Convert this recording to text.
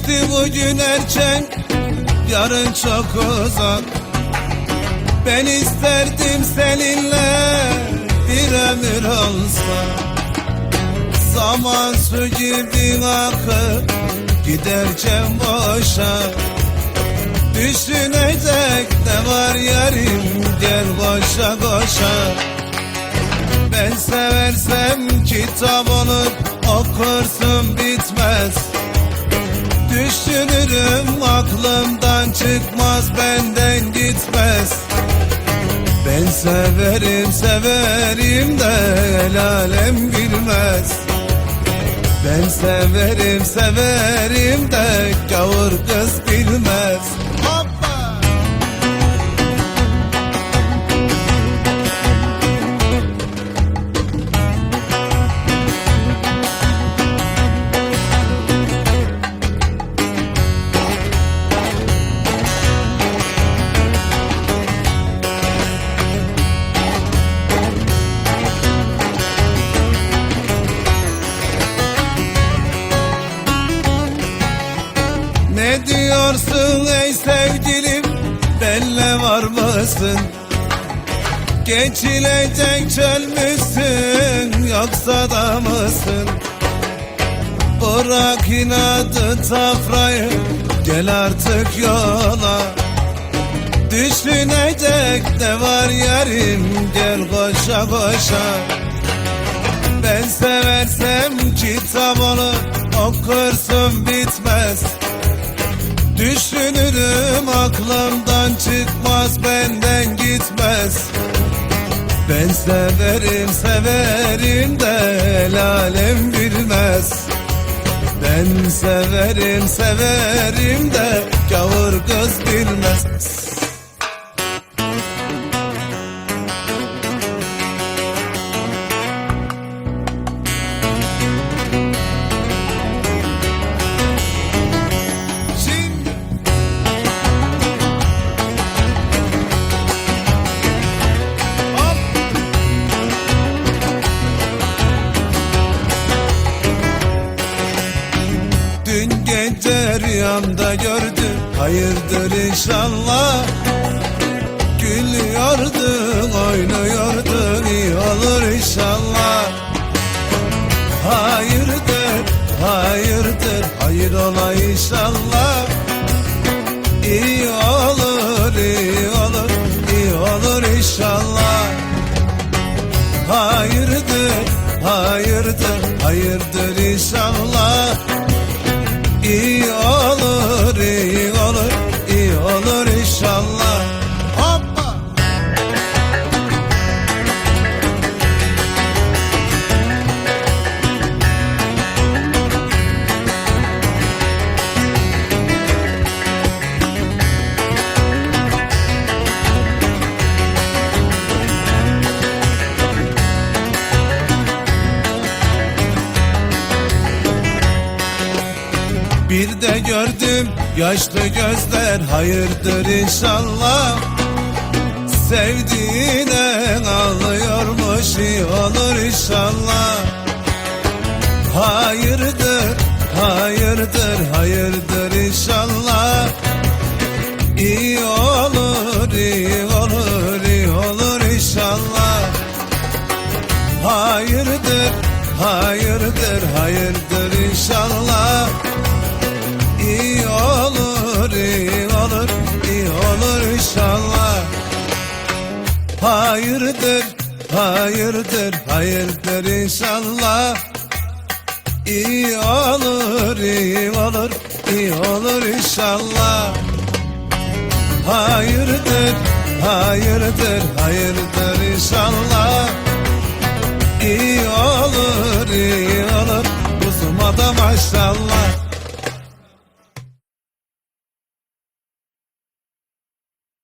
bugün erken yarın çok uzak. Ben isterdim seninle bir ömür olsa. Zaman su gibi akıp giderken boşa. Düşünecek ne var yarim gel koşa koşa Ben seversem kitap olur okursun bitmez Düşünürüm aklımdan çıkmaz benden gitmez. Ben severim severim de el alem bilmez. Ben severim severim de gavur kız bilmez var mısın? Geçilecek çöl müsün yoksa da mısın? Bırak inadı tafrayı gel artık yola Düşünecek ne var yarim gel koşa koşa Ben seversem olur okursun bitmez Düşünürüm aklımdan çıkmaz benden gitmez. Ben severim severim de el alem bilmez. Ben severim severim de gavur kız bilmez Gece rüyamda gördüm Hayırdır inşallah. Gülüyordun oynuyordun iyi olur inşallah. Hayırdır hayırdır. Hayır ola inşallah. İyi olur iyi olur. İyi olur inşallah. Hayırdır hayırdır. Hayırdır inşallah Bir de gördüm yaşlı gözler hayırdır inşallah. Sevdiğine ağlıyormuş iyi olur inşallah. Hayırdır, hayırdır, hayırdır inşallah. İyi olur, iyi olur, iyi olur inşallah. Hayırdır, hayırdır, hayırdır inşallah Hayırdır, hayırdır, hayırdır inşallah. İyi olur, iyi olur, iyi olur inşallah. Hayırdır, hayırdır, hayırdır inşallah. İyi olur, iyi olur, kuzuma da maşallah